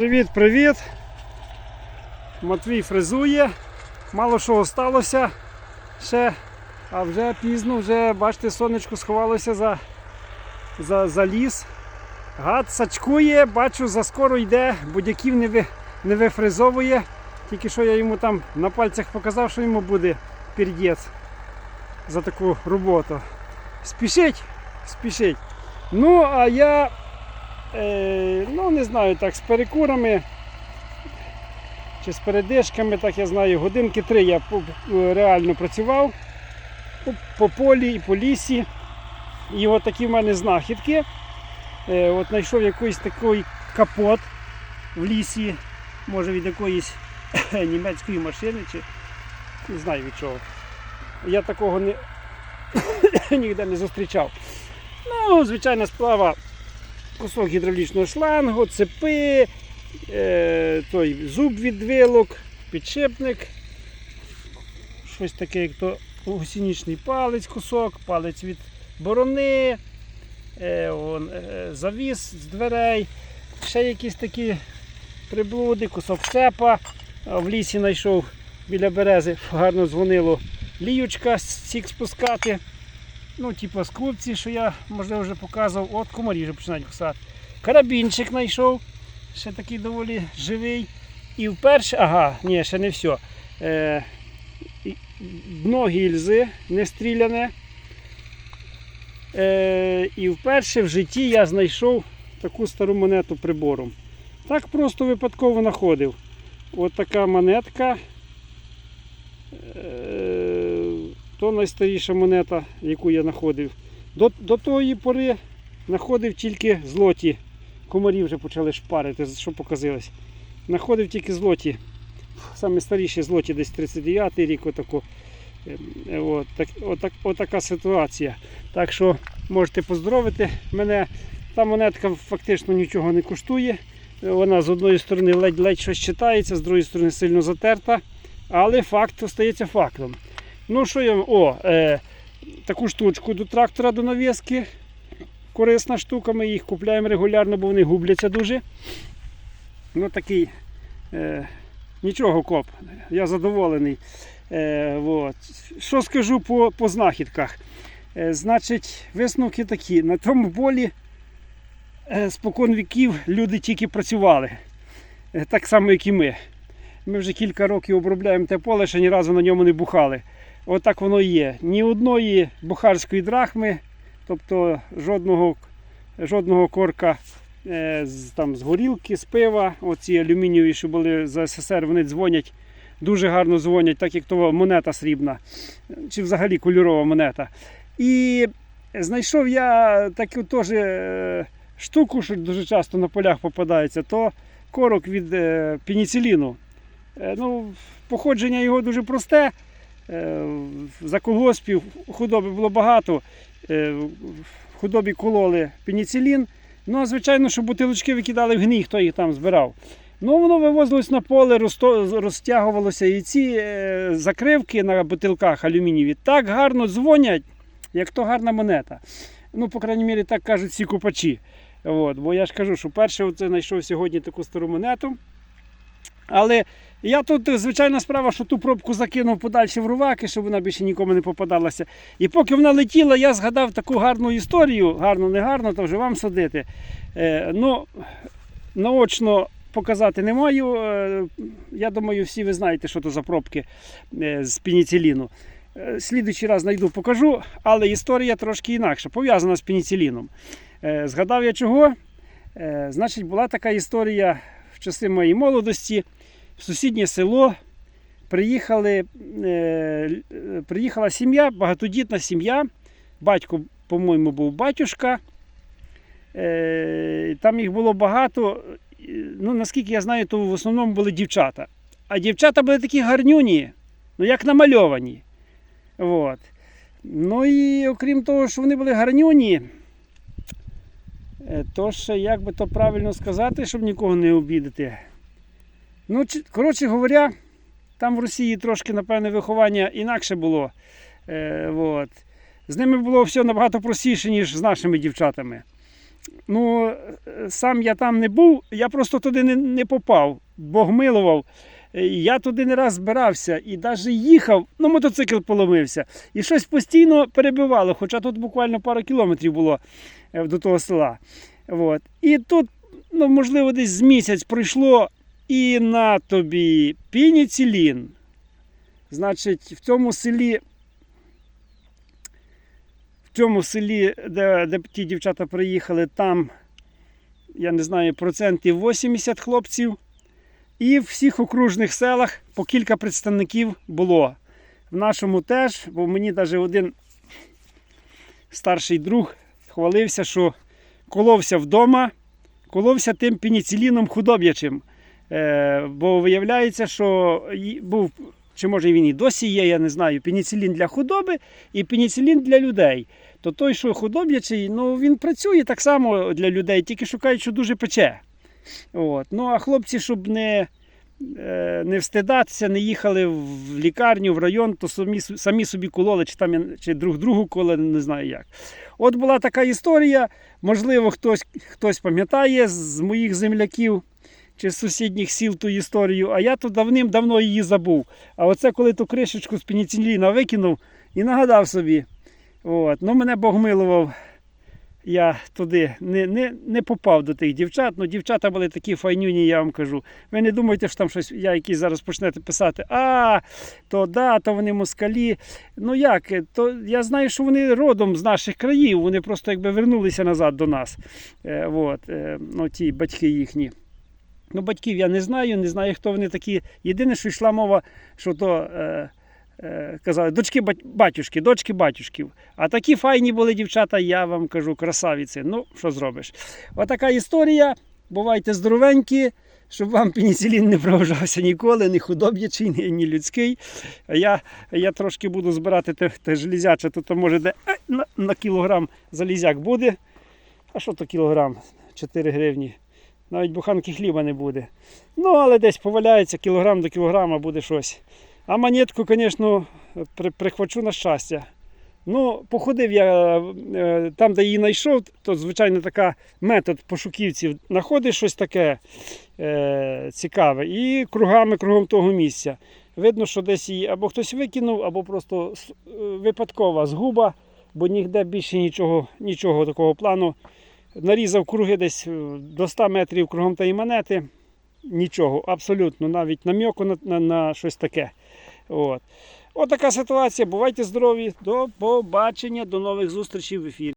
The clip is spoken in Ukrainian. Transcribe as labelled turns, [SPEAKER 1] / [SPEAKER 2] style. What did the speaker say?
[SPEAKER 1] Привіт-привіт! Матвій фрезує. Мало що осталося ще, а вже пізно, вже бачите, сонечко сховалося за, за, за ліс. Гад сачкує, бачу, заскоро йде, будь-яків не, ви, не вифрезовує. Тільки що я йому там на пальцях показав, що йому буде пердець за таку роботу. Спішить, спішить. Ну, а я Е, ну, не знаю, так, з перекурами чи з передишками, так я знаю, годинки три я е, реально працював по, по полі і по лісі. І от такі в мене знахідки. Е, от знайшов якийсь такий капот в лісі, може від якоїсь німецької машини, чи не знаю від чого. Я такого не, ніде не зустрічав. Ну, звичайна справа кусок гідравлічного шлангу, цепи, е, той зуб від вилок, підшипник, щось таке, як то гусінічний палець, кусок, палець від борони, е, е, завіс з дверей, ще якісь такі приблуди, кусок цепа. В лісі знайшов біля берези, гарно дзвонило ліючка, сік спускати. Ну, типу скрупці, що я можливо вже показував. От комарі вже починають кусати. Карабінчик знайшов, ще такий доволі живий. І вперше, ага, ні, ще не все. Е, дно гільзи не стріляне. Е, і вперше в житті я знайшов таку стару монету прибором. Так просто випадково знаходив. От така монетка. Е, то найстаріша монета, яку я знаходив. До, до тої пори знаходив тільки злоті. Комарі вже почали шпарити, що показилось. Знаходив тільки злоті. Саме старіші злоті, десь 39-й рік. Отако. Е, От, так, отак, отака ситуація. Так що можете поздоровити мене. Та монетка фактично нічого не коштує. Вона з одної сторони ледь-ледь щось читається, з другої сторони сильно затерта. Але факт остається фактом. Ну, що я. О, е, таку штучку до трактора до навіски. Корисна штука, ми їх купляємо регулярно, бо вони губляться дуже. Ну такий. Е, нічого коп. Я задоволений. Е, от. Що скажу по, по знахідках? Е, значить, висновки такі. На тому болі е, спокон віків люди тільки працювали. Е, так само, як і ми. Ми вже кілька років обробляємо те поле, ще ні разу на ньому не бухали. Отак воно і є. Ні одної бухарської драхми, тобто жодного, жодного корка е, з, там, з горілки, з пива. Оці алюмінієві, що були з СССР, вони дзвонять, дуже гарно дзвонять, так як то монета срібна, чи взагалі кольорова монета. І знайшов я таку теж е, штуку, що дуже часто на полях попадається, то корок від е, пеніциліну. Ну, походження його дуже просте. Е, За колгоспів худоби було багато. Е, В худобі кололи пеніцилін. Ну, а звичайно, що бутилочки викидали в гній, хто їх там збирав. Ну, воно вивозилось на поле, розтягувалося. І ці е, закривки на бутилках алюмінієві так гарно дзвонять, як то гарна монета. Ну, по крайній мірі, так кажуть всі купачі. От, бо я ж кажу, що перше оце знайшов сьогодні таку стару монету. Але я тут, звичайна справа, що ту пробку закинув подальше в руваки, щоб вона більше нікому не попадалася. І поки вона летіла, я згадав таку гарну історію, гарно, не гарно, то вже вам судити. Е, ну, наочно показати не маю. Е, я думаю, всі ви знаєте, що то за пробки е, з пеніциліну. Е, Слідуючий раз знайду, покажу, але історія трошки інакша, пов'язана з пеніциліном. Е, Згадав я чого? Е, Значить, була така історія в часи моєї молодості. В сусіднє село приїхали, е, приїхала сім'я, багатодітна сім'я. Батько, по-моєму, був батюшка. Е, Там їх було багато. Ну, наскільки я знаю, то в основному були дівчата. А дівчата були такі гарнюні, ну як намальовані. От. Ну і окрім того, що вони були гарнюні, е, то ще, як би то правильно сказати, щоб нікого не обідати. Ну, коротше говоря, там в Росії трошки, напевне, виховання інакше було. Е, от. З ними було все набагато простіше, ніж з нашими дівчатами. Ну, сам я там не був, я просто туди не, не попав. Бог милував. Е, Я туди не раз збирався і навіть їхав, ну мотоцикл поломився. І щось постійно перебивало, хоча тут буквально пару кілометрів було е, до того села. От. І тут, ну, можливо, десь з місяць пройшло і на тобі пініцилін. Значить, в цьому селі, в цьому селі, де, де ті дівчата приїхали, там, я не знаю, процентів 80 хлопців. І в всіх окружних селах по кілька представників було. В нашому теж, бо мені навіть один старший друг хвалився, що коловся вдома, коловся тим пеніциліном худоб'ячим. Е, бо виявляється, що був, чи може він і досі є, я не знаю, пеніцилін для худоби і пеніцилін для людей. То той, що худоб'ячий, ну він працює так само для людей, тільки шукають, що дуже пече. От. Ну а хлопці, щоб не, е, не встидатися, не їхали в лікарню, в район, то самі, самі собі кололи, чи, там, чи друг другу кололи, не знаю як. От була така історія. Можливо, хтось, хтось пам'ятає з моїх земляків чи з сусідніх сіл ту історію, а я то давним-давно її забув. А оце коли ту кришечку з пеніциліна викинув і нагадав собі. От. Ну, мене Бог милував. Я туди не, не, не попав до тих дівчат. Ну, дівчата були такі файнюні, я вам кажу. Ви не думайте, що там щось, я якийсь зараз почнете писати, а, то да, то вони москалі. Ну як, то я знаю, що вони родом з наших країв, вони просто якби вернулися назад до нас. Е, от, е, ну, ті батьки їхні. Ну, батьків я не знаю, не знаю, хто вони такі. Єдине, що йшла мова, що то. Е, е, Казали, дочки батюшки, дочки батюшків. А такі файні були дівчата, я вам кажу, красавіці. Ну, що зробиш? Отака історія. Бувайте здоровенькі, щоб вам пеніцилін не проважався ніколи, ні худоб'ячий, ні, ні людський. Я, я трошки буду збирати те, те железяче, то, то може де е, на, на кілограм залізяк буде. А що то кілограм? 4 гривні. Навіть буханки хліба не буде. Ну, але десь поваляється кілограм до кілограма буде щось. А монетку, звісно, прихвачу на щастя. Ну, походив я е, там, де її знайшов, то звичайно така метод пошуківців. Знаходиш щось таке е, цікаве і кругами кругом того місця. Видно, що десь її або хтось викинув, або просто е, випадкова згуба, бо ніде більше нічого, нічого такого плану. Нарізав круги десь е, до 100 метрів кругом тієї монети. Нічого, абсолютно, навіть нам'яку на, на, на щось таке. От така ситуація. Бувайте здорові. До побачення, до нових зустрічей в ефірі.